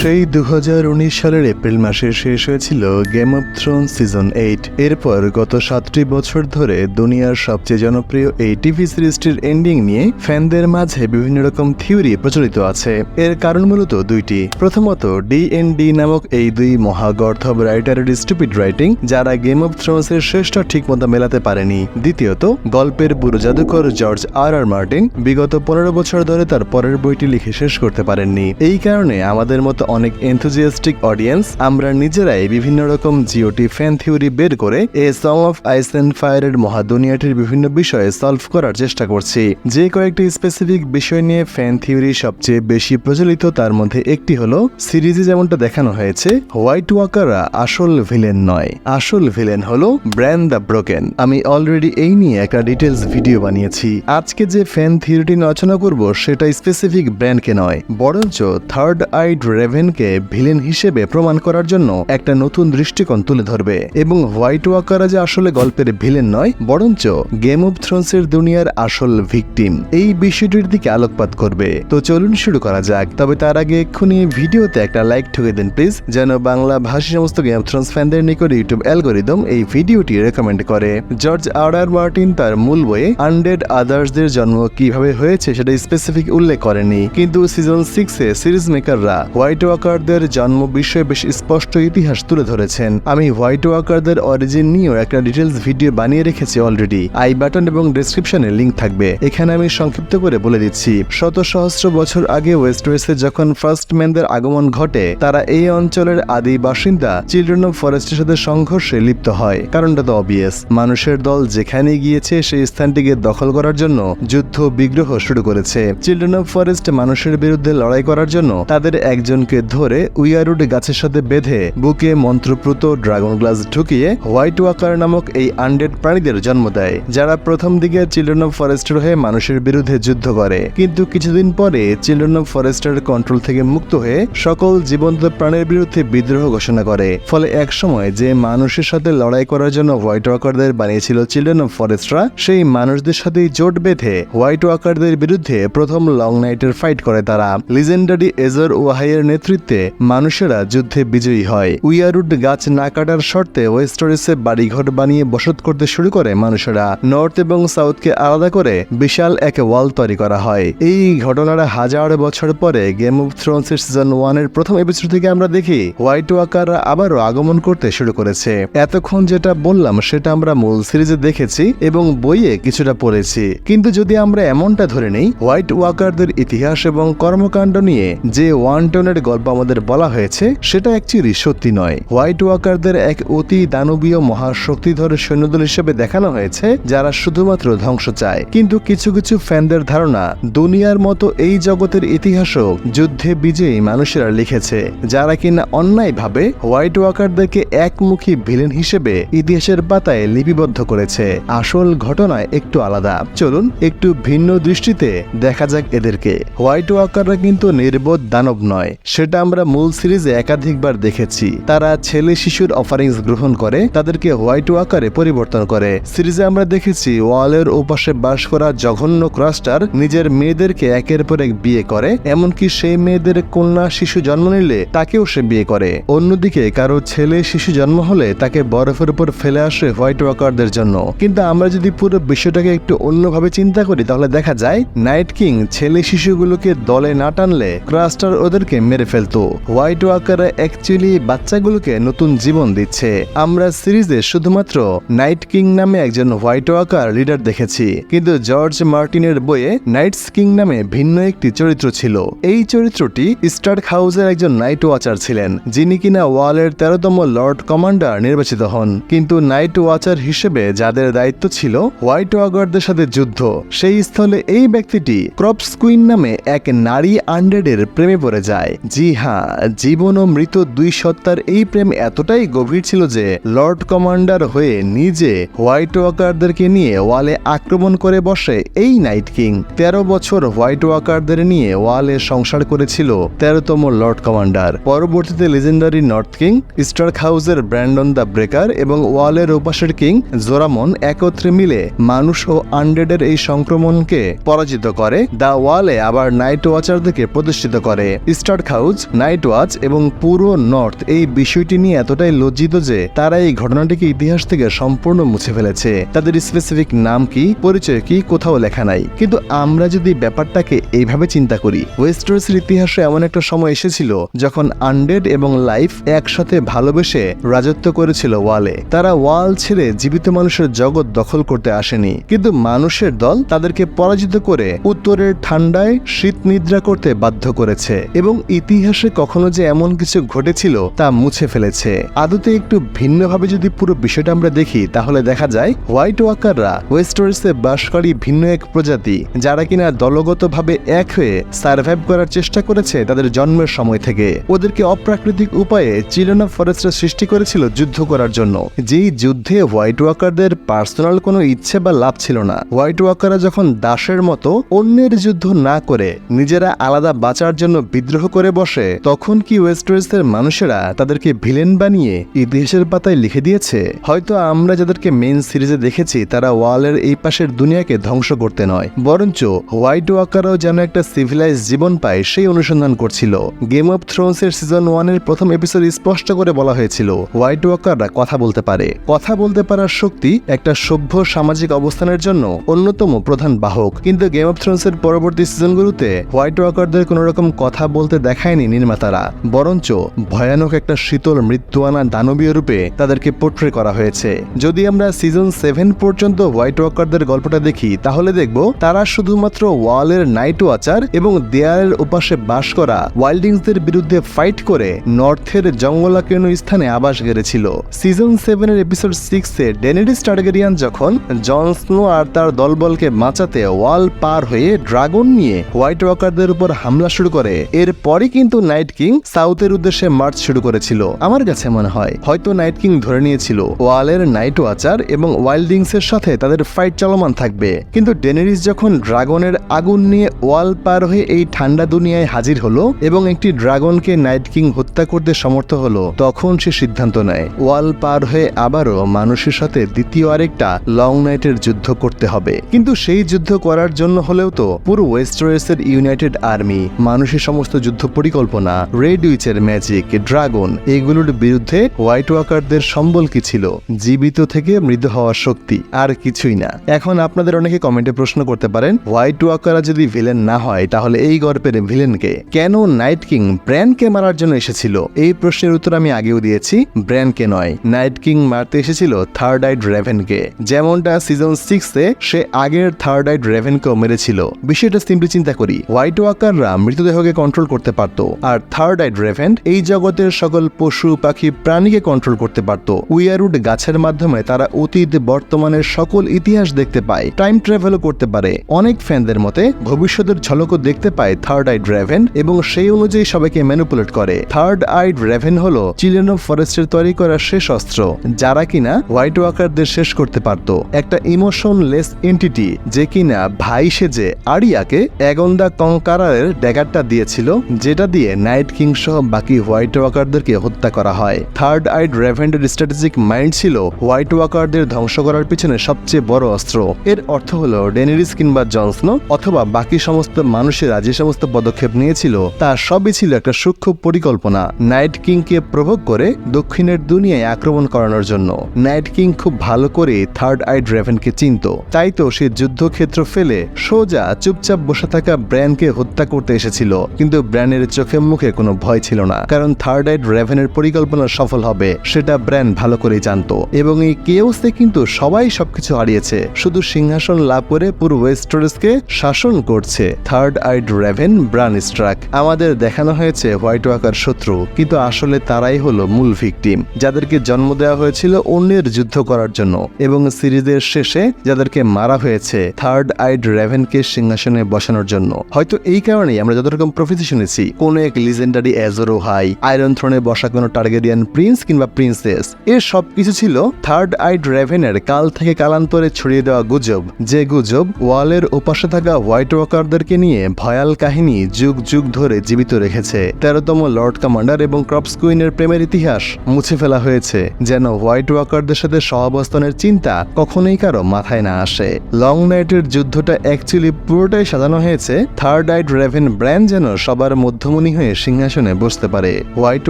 সেই দু হাজার উনিশ সালের এপ্রিল মাসে শেষ হয়েছিল game of throne season eight এরপর গত সাতটি বছর ধরে দুনিয়ার সবচেয়ে জনপ্রিয় এই টিভি সিরিজটির এন্ডিং নিয়ে ফ্যানদের মাঝে বিভিন্ন রকম থিওরি প্রচলিত আছে। এর কারণ মূলত দুইটি। প্রথমত ডি এন ডি নামক এই দুই মহাগর্ধব রাইটারের স্টুপিড রাইটিং যারা গেম অফ থ্রোনস এর শেষটা ঠিকমতো মেলাতে পারেনি। দ্বিতীয়ত, গল্পের বুড়ো জাদুকর জর্জ আর আর মার্টিন বিগত পনেরো বছর ধরে তার পরের বইটি লিখে শেষ করতে পারেননি। এই কারণে আমাদের মতো অনেক এনথুজিয়াস্টিক অডিয়েন্স আমরা নিজেরাই বিভিন্ন রকম জিওটি ফ্যান থিওরি বের করে a song of ice and ফায়ারের মহাদুনিয়াটির বিভিন্ন বিষয়ে সলভ করার চেষ্টা করছি। যে কয়েকটি স্পেসিফিক বিষয় নিয়ে ফ্যান থিওরি সবচেয়ে বেশি প্রচলিত, তার মধ্যে একটি হলো সিরিজে যেমনটা দেখানো হয়েছে হোয়াইট ওয়াকাররা আসল ভিলেন নয়। আসল ভিলেন হলো ব্র্যান্ড দ্য ব্রোকেন আমি অলরেডি এই নিয়ে একটা ডিটেলস ভিডিও বানিয়েছি। আজকে যে ফ্যান থিওরিটি আলোচনা করব সেটা স্পেসিফিক ব্র্যান্ডকে নয়, বরঞ্চ থার্ড আইড রেভেনকে ভিলেন হিসেবে প্রমাণ করার জন্য একটা নতুন দৃষ্টিকোণ তুলে ধরবে। এবং হোয়াইট ওয়াকাররা যে আসলে গল্পের ভিলেন নয়, বরঞ্চ গেম অফ থ্রোনসের দুনিয়ার আসল ভিকটিম এই বিষয়টির দিকে আলোকপাত করবে। তো চলুন শুরু করা যাক। তবে তার আগে এক্ষুনি ভিডিওতে একটা লাইক ঠুকে দিন প্লিজ যেন বাংলা ভাষী সমস্ত গেম অফ থ্রোনস ফ্যানদের নিকট ইউটিউব অ্যালগোরিদম এই ভিডিওটি রেকমেন্ড করে। জর্জ আর আর মার্টিন তার মূল বইয়ে আনডেড আদার্সদের জন্ম কীভাবে হয়েছে সেটা স্পেসিফিক উল্লেখ করেনি। কিন্তু সিজন সিক্সে সিরিজ মেকাররা হোয়াইট ওয়াকারদের জন্ম বিষয়ে বেশ স্পষ্ট ইতিহাস তুলে ধরেছেন। আমি হোয়াইট ওয়াকারদের অরিজিন নিয়েও একটা ডিটেলস ভিডিও বানিয়ে রেখেছি অলরেডি। আই বাটন এবং ডেসক্রিপশনে লিংক থাকবে। এখানে আমি সংক্ষিপ্ত করে বলে দিচ্ছি, শত সহস্র বছর আগে ওয়েস্ট ওয়েস্টে যখন ফার্স্ট ম্যানদের আগমন ঘটে, তারা এই অঞ্চলের আদি বাসিন্দা চিলড্রেন অফ ফরেস্টের সাথে সংঘর্ষে লিপ্ত হয়। কারণটা তো অবভিয়াস মানুষের দল যেখানে গিয়েছে, সেই স্থানটিকে দখল করার জন্য যুদ্ধ বিগ্রহ শুরু করেছে। চিলড্রেন অফ ফরেস্ট মানুষের বিরুদ্ধে লড়াই করার জন্য তাদের একজনকে ধরে উইয়ারুড গাছের সাথে বেঁধে বুকে মন্ত্রপ্রুত ড্রাগন গ্লাস ঢুকিয়ে হোয়াইট ওয়াকার নামক এই আনডেড প্রাণীদের জন্ম দেয়, যারা প্রথম দিকে চিলড্রেন অফ ফরেস্টের হয়ে মানুষের বিরুদ্ধে যুদ্ধ করে। কিন্তু কিছুদিন পরে চিলড্রেন অফ ফরেস্টের কন্ট্রোল থেকে মুক্ত হয়ে সকল জীবন্ত প্রাণীর বিরুদ্ধে বিদ্রোহ ঘোষণা করে। ফলে এক সময় যে মানুষের সাথে লড়াই করার জন্য হোয়াইট ওয়াকারদের বানিয়েছিল চিলড্রেন অফ ফরেস্টরা, সেই মানুষদের সাথেই জোট বেঁধে হোয়াইট ওয়াকারদের বিরুদ্ধে প্রথম লং নাইটের ফাইট করে তারা। লিজেন্ডারি এজর ওয়াহাইয়ের নেতৃত্বে মানুষেরা যুদ্ধে বিজয়ী হয়। উইয়ারুড গাছ না কাটার শর্তে ওয়েস্টারিসে বাড়িঘর বানিয়ে বসত করতে শুরু করে মানুষেরা। নর্থ এবং সাউথকে আলাদা করে বিশাল এক ওয়াল তৈরি করা হয়। এই ঘটনার হাজার বছর পরে গেম অফ থ্রোনস এর সিজন ওয়ানের প্রথম এপিসোড থেকে আমরা দেখি হোয়াইট ওয়াকাররা আবারও আগমন করতে শুরু করেছে। এতক্ষণ যেটা বললাম, সেটা আমরা মূল সিরিজে দেখেছি এবং বইয়ে কিছুটা পড়েছি। কিন্তু যদি আমরা এমনটা ধরে নেই হোয়াইট ওয়াকারদের ইতিহাস এবং কর্মকাণ্ড নিয়ে যে ওয়ান টনের গল্প আমাদের বলা হয়েছে, সেটা অ্যাকচুয়ালি সত্যি নয়। হোয়াইট ওয়াকারদের এক অতি দানবীয় মহাশক্তিধর সৈন্যদল হিসেবে দেখানো হয়েছে, যারা শুধুমাত্র ধ্বংস চায়। কিন্তু কিছু কিছু ফ্যানদের ধারণা, দুনিয়ার মতো এই জগতের ইতিহাসও যুদ্ধে বিজয়ী মানুষেরা লিখেছে, যারা কিনা অন্যায়ভাবে হোয়াইট ওয়াকারদেরকে একমুখী ভিলেন হিসেবে ইতিহাসের পাতায় লিপিবদ্ধ করেছে। আসল ঘটনায় একটু আলাদা। চলুন একটু ভিন্ন দৃষ্টিতে দেখা যাক এদেরকে। হোয়াইট ওয়াকাররা কিন্তু নির্বোধ দানব নয় সেটা আমরা মূল সিরিজে একাধিকবার দেখেছি। তারা ছেলে শিশুর অফারিংস গ্রহণ করে, তাদেরকে হোয়াইট ওয়াকারে পরিবর্তন করে। সিরিজে আমরা দেখেছি ওয়ালের ওপাশে বাস করা জঘন্য ক্রাস্টার নিজের মেয়েদেরকে একের পর এক বিয়ে করে, এমনকি সেই মেয়েদের কন্যা শিশু জন্ম নিলে তাকেও সে বিয়ে করে। অন্যদিকে কারও ছেলে শিশু জন্ম হলে তাকে বরফের উপর ফেলে আসে হোয়াইট ওয়াকারদের জন্য। কিন্তু আমরা যদি পুরো বিষয়টাকে একটু অন্যভাবে চিন্তা করি, তাহলে দেখা যায়, নাইট কিং ছেলে শিশুগুলোকে দলে না টানলে ক্রাস্টার ওদেরকে মেরে ফেলতো। হোয়াইট ওয়াকাররা অ্যাকচুয়ালি বাচ্চাগুলোকে নতুন জীবন দিচ্ছে। আমরা সিরিজে শুধুমাত্র নাইট কিং নামে একজন হোয়াইট ওয়াকার লিডার দেখেছি। কিন্তু জর্জ মার্টিনের বইয়ে নাইটস কিং নামে ভিন্ন একটি চরিত্র ছিল। এই চরিত্রটি স্টার্ক হাউসের একজন নাইট ওয়াচার ছিলেন, যিনি কিনা ওয়ালের তেরোতম লর্ড কমান্ডার নির্বাচিত হন। কিন্তু নাইট ওয়াচার হিসেবে যাদের দায়িত্ব ছিল হোয়াইট ওয়াকারদের সাথে যুদ্ধ, সেই স্থলে এই ব্যক্তিটি ক্রপস কুইন নামে এক নারী আন্ডেডের প্রেমে পড়ে যায় জি হ্যাঁ জীবন ও মৃত দুই সত্তার এই প্রেম এতটাই গভীর ছিল যে লর্ড কমান্ডার হয়ে নিজে হোয়াইট ওয়াকারদেরকে নিয়ে ওয়ালে আক্রমণ করে বসে এই নাইট কিং। তেরো বছর হোয়াইট ওয়াকারদের নিয়ে ওয়ালে সংসার করেছিল তেরোতম লর্ড কমান্ডার। পরবর্তীতে লেজেন্ডারি নর্থ কিং স্টার্ক হাউসের ব্র্যান্ডন দ্য ব্রেকার এবং ওয়ালের ওপাশের কিং জোরামন একত্রে মিলে মানুষ ও আনডেডের এই সংক্রমণকে পরাজিত করে। দ্য ওয়ালে আবার নাইট ওয়াচারদেরকে প্রতিষ্ঠিত করে। Stark house house night watch এবং পুরো নর্থ এই বিষয়টি নিয়ে এতটাই লজ্জিত যে তারা এই ঘটনাটিকে ইতিহাস থেকে সম্পূর্ণ মুছে ফেলেছে। তাদের স্পেসিফিক নাম কি, পরিচয় কি, কোথাও লেখা নাই। কিন্তু আমরা যদি ব্যাপারটাকে এইভাবে চিন্তা করি ওয়েস্টার্সের ইতিহাসে এমন একটা সময় এসেছিল যখন আনডেড এবং লাইফ একসাথে ভালোবেসে রাজত্ব করেছিল ওয়ালে। তারা ওয়াল ছেড়ে জীবিত মানুষের জগৎ দখল করতে আসেনি। কিন্তু মানুষের দল তাদেরকে পরাজিত করে উত্তরের ঠান্ডায় শীত নিদ্রা করতে বাধ্য করেছে এবং ইতিহাসে কখনো যে এমন কিছু ঘটেছিল তা মুছে ফেলেছে। আদতে একটু ভিন্নভাবে যদি পুরো বিষয়টা আমরা দেখি, তাহলে দেখা যায় হোয়াইট ওয়াকাররা ওয়েস্টার্সে বাসকারী ভিন্ন এক প্রজাতি, যারা কিনা দলগতভাবে এক হয়ে সার্ভাইভ করার চেষ্টা করেছে তাদের জন্মের সময় থেকে। ওদেরকে অপ্রাকৃতিক উপায়ে চিলেনা ফরেস্টের সৃষ্টি করেছিল যুদ্ধ করার জন্য। যেই যুদ্ধে হোয়াইট ওয়াকারদের পার্সোনাল কোনো ইচ্ছে বা লাভ ছিল না। হোয়াইট ওয়াকাররা যখন দাসের মতো অন্যের যুদ্ধ না করে, নিজেরা আলাদা বাঁচার জন্য বিদ্রোহ করে বসে, তখন কি ওয়েস্টার্সের মানুষেরা তাদেরকে ভিলেন বানিয়ে ইতিহাসের পাতায় লিখে দিয়েছে? হয়তো আমরা যাদেরকে মেন সিরিজে দেখেছি, তারা ওয়ালের এই পাশের দুনিয়াকে ধ্বংস করতে নয়। বরঞ্চ হোয়াইট ওয়াকারও যেন একটা সিভিলাইজ জীবন পায়, সেই অনুসন্ধান করছিল। গেম অফ থ্রোনস এর সিজন ওয়ানের প্রথম এপিসোড স্পষ্ট করে বলা হয়েছিল, হোয়াইট ওয়াকাররা কথা বলতে পারে। কথা বলতে পারার শক্তি একটা সভ্য সামাজিক অবস্থানের জন্য অন্যতম প্রধান বাহক। কিন্তু গেম অফ থ্রোনস এর পরবর্তী সিজনগুলোতে হোয়াইট ওয়াকারদের কোনো রকম কথা বলতে দেখায়নি নির্মাতারা, বরঞ্চ ভয়ানক একটা শীতল মৃত্যুয়ানা দানবীয় রূপে তাদেরকে পোট্রে করা হয়েছে। যদি আমরা সিজন সেভেন পর্যন্ত হোয়াইট ওয়াকারদের গল্পটা দেখি, তাহলে দেখব তারা শুধুমাত্র ওয়ালের নাইট ওয়াচার এবং দেয়ালের উপাসে বাস করা ওয়াইল্ডিংসদের বিরুদ্ধে ফাইট করে নর্থের জঙ্গলাকীর্ণ স্থানে আবাস গেড়েছিল। সিজন সেভেনের এপিসোড সিক্সে ডেনেডিস টার্গেরিয়ান যখন জন স্নো আর তার দলবলকে বাঁচাতে ওয়াল পার হয়ে ড্রাগন নিয়ে হোয়াইট ওয়াকারদের উপর হামলা শুরু করে এর এরপরই কিন্তু নাইট কিং সাউথের উদ্দেশ্যে মার্চ শুরু করেছিল। আমার কাছে মনে হয়, হয়তো নাইট কিং ধরে নিয়েছিল। ওয়ালের নাইট ওয়াচার এবং ওয়াইল্ডিংস এর সাথে তাদের ফাইট চলমান থাকবে। কিন্তু ডেনেরিস যখন ড্রাগনের আগুন নিয়ে ওয়াল পার হয়ে এই ঠান্ডা দুনিয়ায় হাজির হলো এবং একটি ড্রাগনকে নাইট কিং হত্যা করতে সমর্থ হলো, তখন সে সিদ্ধান্ত নেয়, ওয়াল পার হয়ে আবারও মানুষের সাথে দ্বিতীয় আরেকটা লং নাইটের যুদ্ধ করতে হবে। কিন্তু সেই যুদ্ধ করার জন্য হলেও তো পুরো ওয়েস্টার্সের ইউনাইটেড আর্মি মানুষের সমস্ত যুদ্ধ পরিকল্পনা, রেড উইচের ম্যাজিক, ড্রাগন, এগুলোর বিরুদ্ধে হোয়াইট ওয়াকারদের সম্বল কি ছিল? জীবিত থেকে মৃত হওয়ার শক্তি, আর কিছুই না। এখন আপনাদের অনেকে কমেন্টে প্রশ্ন করতে পারেন, হোয়াইট ওয়াকাররা যদি ভিলেন না হয়, তাহলে এই গল্পের ভিলেনকে? কেন নাইট কিং ব্র্যান্ডকে মারার জন্য এসেছিল? এই প্রশ্নের উত্তর আমি আগেও দিয়েছি, ব্র্যান্ডকে নয়। নাইট কিং মারতে এসেছিল থার্ড আইড রেভেনকে যেমনটা সিজন সিক্সে, সে আগের থার্ড আইড রেভেনকেও মেরেছিল। বিষয়টা সিম্পলি চিন্তা করি। হোয়াইট ওয়াকাররা মৃতদেহকে কন্ট্রোল করতে পারত আর থার্ড আইড রেভেন এই জগতের সকল পশু, পাখি, প্রাণীকে কন্ট্রোল করতে পারত। উইয়ারউড গাছের মাধ্যমে তারা অতীত, বর্তমানের সকল ইতিহাস দেখতে পায় টাইম ট্রাভেলও করতে পারে। অনেক ফ্যানদের মতে, ভবিষ্যতের ঝলকও দেখতে পায় থার্ড আইড রেভেন এবং সেই অনুযায়ী সবাইকে ম্যানুপুলেট করে। থার্ড আইড রেভেন হলো চিলেনো ফরেস্টের তৈরি করা শেষ অস্ত্র, যারা কিনা হোয়াইট ওয়াকারদের শেষ করতে পারত। একটা ইমোশনলেস এন্টিটি যে কিনা ভাই সেজে আরিয়াকে এগন্দা কঙ্কারারের ড্যাগারটা দিয়েছিল, যেটা দিয়ে নাইট কিং সহ বাকি হোয়াইট ওয়াকারদেরকে হত্যা করা হয়। থার্ড আইড রেভেন্ডের স্ট্র্যাটেজিক মাইন্ড ছিল হোয়াইট ওয়াকারদের ধ্বংস করার পিছনে সবচেয়ে বড় অস্ত্র। এর অর্থ হলো ডেনিরিস কিংবা জনসনো অথবা বাকি সমস্ত মানুষেরা যে সমস্ত পদক্ষেপ নিয়েছিল, তা সবই ছিল একটা সূক্ষ্ম পরিকল্পনা। নাইট কিংকে প্রভোগ করে দক্ষিণের দুনিয়ায় আক্রমণ করানোর জন্য। নাইট কিং খুব ভালো করে থার্ড আইড রেভেনকে চিনত। তাই তো সে যুদ্ধক্ষেত্র ফেলে সোজা চুপচাপ বসে থাকা ব্র্যানকে হত্যা করতে এসেছিল। কিন্তু ব্র্যানের চোখে মুখে কোনো ভয় ছিল না, কারণ থার্ড আইড রেভেনের পরিকল্পনা সফল হবে, সেটা ব্র্যান্ড ভালো করেই জানতো। এবং এই কেওসে কিন্তু সবাই সবকিছু হারিয়েছে, শুধু সিংহাসন লাভ করে পুরো ওয়েস্টার্সকে শাসন করছে। Third eyed raven Bran Stark আমাদের দেখানো হয়েছে হোয়াইট ওয়াকার শত্রু, কিন্তু আসলে তারাই হলো মূল ভিকটিম যাদেরকে জন্ম দেওয়া হয়েছিল অন্যের যুদ্ধ করার জন্য। এবং সিরিজের শেষে যাদেরকে মারা হয়েছে থার্ড আইড রেভেনকে সিংহাসনে বসানোর জন্য। হয়তো এই কারণেই আমরা যত রকম প্রফেসি শুনেছি কোন এক লিজেন্ডারি এজরো হাই আয়রন থ্রোনে বসা কোনো টার্গেরিয়ান প্রিন্স কিংবা প্রিন্সেস এর সবকিছু ছিল থার্ড আইড রেভেনের কাল থেকে কালান্তরে ছড়িয়ে দেওয়া গুজব, যে গুজব ওয়ালের ওপাশে থাকা হোয়াইট ওয়াকারদেরকে নিয়ে ভয়াল কাহিনী যুগ যুগ ধরে জীবিত রেখেছে। তেরোতম লর্ড কমান্ডার এবং ক্রপস কুইনের প্রেমের ইতিহাস মুছে ফেলা হয়েছে, যেন হোয়াইট ওয়াকারদের সাথে সহাবস্থানের চিন্তা কখনোই কারও মাথায় না আসে। লং নাইটের যুদ্ধটা অ্যাকচুয়ালি পুরোটাই সাজানো হয়েছে থার্ড আইড রেভেন ব্র্যান্ড যেন সবার মধ্য মধ্যমণি হয়ে সিংহাসনে বসতে পারে। হোয়াইট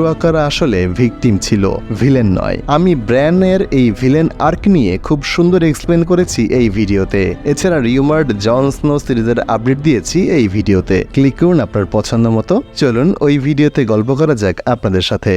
ওয়াকার আসলে ভিকটিম ছিল, ভিলেন নয়। আমি ব্র্যানের এই ভিলেন আর্ক নিয়ে খুব সুন্দর এক্সপ্লেন করেছি এই ভিডিওতে। এছাড়া রিউমার্ড জন স্নো সিরিজের আপডেট দিয়েছি এই ভিডিওতে। ক্লিক করুন আপনার পছন্দ মতো। চলুন ওই ভিডিওতে গল্প করা যাক আপনাদের সাথে।